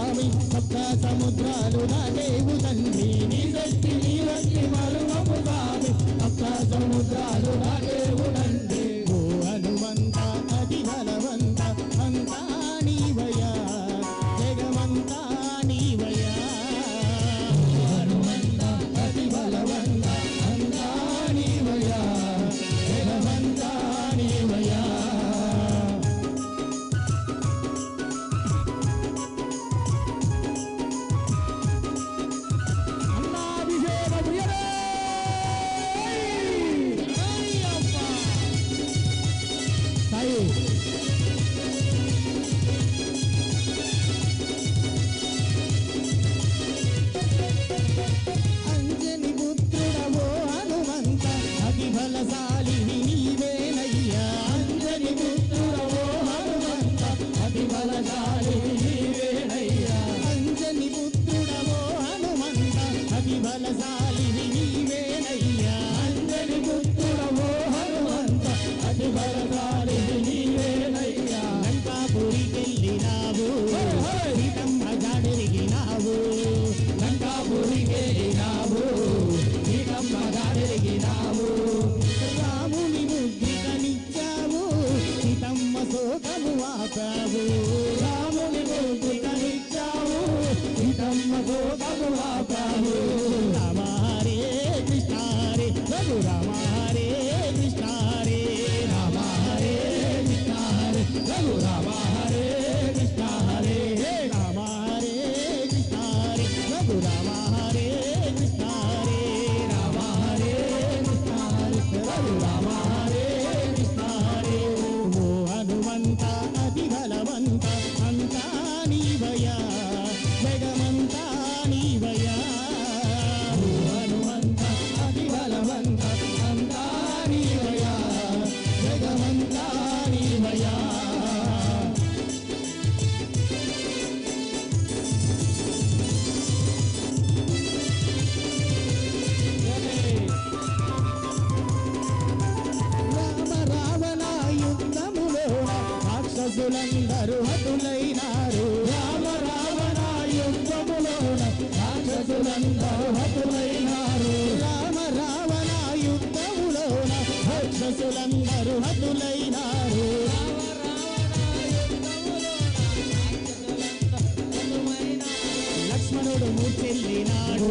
స్వామి సప్త సముద్రాలు దాటేవు తండ్రి. నీ శక్తి నీ భక్తి మరువము స్వామి సప్త సముద్రాలు దాటే అంజని పుత్రుడవో హనుమంత అతి బలశాలి నీవేనయ్యా. రామ గోపములా ప్రభు రామ హరే కృష్ణ హరే ప్రభు రామ రాజులందరూ హతులైనారు. రామ రావణ యుద్ధములోన రాక్షసులందరూ హతులైనారు. రామ రావణ యుద్ధములోన రాక్షసులందరూ హతులైనారు. లక్ష్మణుడు మూర్చెల్లినాడు